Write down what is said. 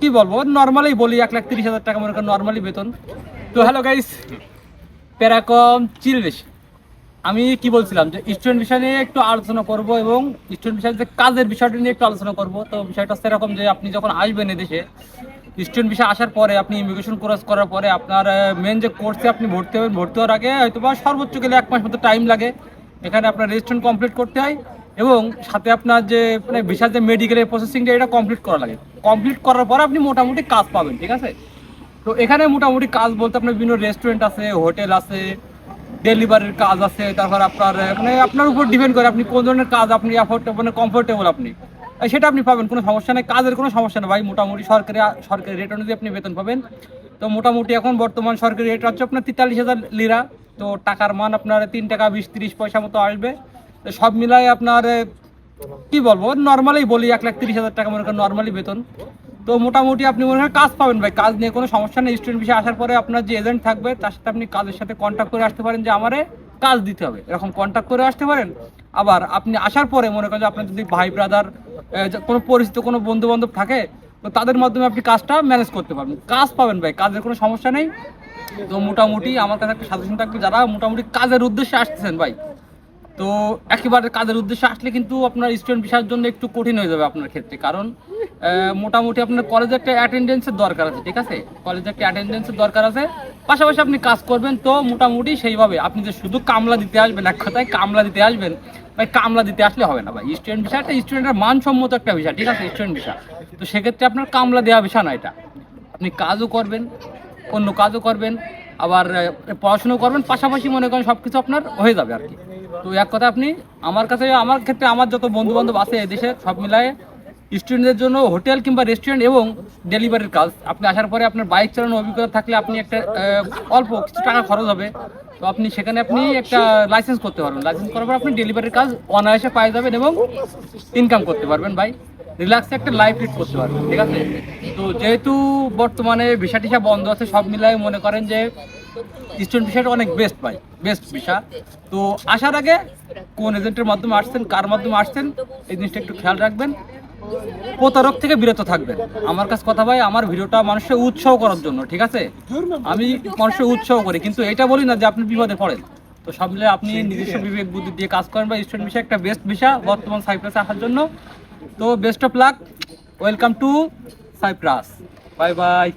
কি বলব? নর্মালি বলি, এক লাখ তিরিশ হাজার টাকা মনে করেন নর্মালি বেতন। তো হ্যালো গাইস প্যারাকম চিল বেশি। আমি কি বলছিলাম যে স্টুডেন্ট বিষয় নিয়ে একটু আলোচনা করব এবং স্টুডেন্ট বিষয়ের যে কাজের বিষয়টা নিয়ে একটু আলোচনা করব। তো বিষয়টা সেরকম যে আপনি যখন আসবেন এদেশে স্টুডেন্ট বিষয় আসার পরে আপনি ইমিগ্রেশন কোর্স করার পরে আপনার মেন যে কোর্সে আপনি ভর্তি হবেন, ভর্তি হওয়ার আগে হয়তো বা সর্বোচ্চ গেলে এক মাস মতো টাইম লাগে। এখানে আপনার রেজিস্ট্রেশন কমপ্লিট করতে হয়। এবং সাথে আপনার যে মানে বিশাল যে মেডিকেলের প্রসেসিংটা এটা কমপ্লিট করা লাগে। কমপ্লিট করার পর আপনি মোটামুটি কাজ পাবেন, ঠিক আছে? তো এখানে মোটামুটি কাজ বলতে আপনার বিভিন্ন রেস্টুরেন্ট আছে হোটেল আছে ডেলিভারির কাজ আছে, তারপর আপনার মানে আপনার উপর ডিপেন্ড করে আপনি কোন ধরনের কাজ আপনি মানে কমফোর্টেবল আপনি। সেটা আপনি পাবেন, কোনো সমস্যা নেই, কাজের কোনো সমস্যা নেই ভাই, মোটামুটি সরকারি সরকারি রেট অনুযায়ী আপনি বেতন পাবেন। তো মোটামুটি এখন বর্তমান সরকারি রেট হচ্ছে আপনার তেতাল্লিশ হাজার লিরা তো টাকার মান আপনার তিন টাকা বিশ তিরিশ পয়সা মতো আসবে। সব মিলাই আপনার কি বলব নর্মালি বলি এক লাখ তিরিশ হাজার টাকা মনে করেন নর্মালি বেতন। তো মোটামুটি আপনি মনে হয় কাজ পাবেন ভাই, কাজ নিয়ে কোনো সমস্যা নেই। স্টুডেন্ট বিষয়ে আসার পরে আপনার যে এজেন্ট থাকবে, তার সাথে আপনি কাজের সাথে কন্ট্যাক্ট করে আসতে পারেন যে আমারে কাজ দিতে হবে। এরকম কন্ট্যাক্ট করে আসতে পারেন। আবার আপনি আসার পরে মনে করেন যে আপনার যদি ভাই ব্রাদার কোনো পরিচিত কোনো বন্ধু বান্ধব থাকে, তো তাদের মাধ্যমে আপনি কাজটা ম্যানেজ করতে পারবেন। কাজ পাবেন ভাই, কাজের কোনো সমস্যা নেই। তো মোটামুটি আমার কাছে একটা সাজেশন থাকবে, যারা মোটামুটি কাজের উদ্দেশ্যে আসতেছেন ভাই তো একেবারে কাজের উদ্দেশ্যে আসলে কিন্তু আপনার স্টুডেন্ট ভিসার জন্য একটু কঠিন হয়ে যাবে আপনার ক্ষেত্রে। কারণ মোটামুটি আপনার কলেজে একটা অ্যাটেন্ডেন্সের দরকার আছে, ঠিক আছে? কলেজে একটা অ্যাটেন্ডেন্সের দরকার আছে। পাশাপাশি আপনি কাজ করবেন, তো মোটামুটি সেইভাবে। আপনি যে শুধু কামলা দিতে আসবেন, এক কথায় কামলা দিতে আসবেন, ভাই কামলা দিতে আসলে হবে না, ভাই। স্টুডেন্ট ভিসা একটা স্টুডেন্টের মানসম্মত একটা ভিসা ঠিক আছে? স্টুডেন্ট ভিসা তো সেক্ষেত্রে আপনার কামলা দেওয়া ভিসা না এটা। আপনি কাজও করবেন, অন্য কাজও করবেন আবার পড়াশুনো করবেন, পাশাপাশি মনে করেন সব কিছু আপনার হয়ে যাবে আর কি। তো এক কথা আপনি, আমার কাছে, আমার ক্ষেত্রে আমার যত বন্ধু বান্ধব আছে এদেশে, সব মিলায়ে স্টুডেন্টদের জন্য হোটেল কিংবা রেস্টুরেন্ট এবং ডেলিভারির কাজ। আপনি আসার পরে আপনার বাইক চালানোর অভিজ্ঞতা থাকলে আপনি একটা অল্প কিছু টাকা খরচ হবে। তো আপনি সেখানে আপনি একটা লাইসেন্স করতে পারবেন। লাইসেন্স করার পর আপনি ডেলিভারির কাজ অনায়াসে পাই যাবেন এবং ইনকাম করতে পারবেন ভাই। রিল্যাক্সে একটা লাইফ লিড করতে পারবেন ঠিক আছে? তো যেহেতু বর্তমানে ভিসা টিসা বন্ধ আছে, সব মিলাই মনে করেন যে স্টুডেন্ট ভিসাটা অনেক বেস্ট ভাই বেস্ট ভিসা। তো আসার আগে কোন এজেন্টের মাধ্যমে আসছেন, কার মাধ্যমে আসছেন, এই জিনিসটা একটু খেয়াল রাখবেন। প্রতারক থেকে বিরত থাকবেন। আমার কাছে কথা ভাই, আমার ভিডিওটা মানুষের উৎসাহ করার জন্য, ঠিক আছে? আমি মানুষের উৎসাহ করি, কিন্তু এটা বলি না যে আপনি বিপদে পড়েন। তো সব মিলে আপনি নিজস্ব বিবেক, বুদ্ধি দিয়ে কাজ করেন বা স্টুডেন্ট ভিসা একটা বেস্ট ভিসা বর্তমান সাইপ্রাসে আসার জন্য। তো best of luck welcome to Cyprus bye bye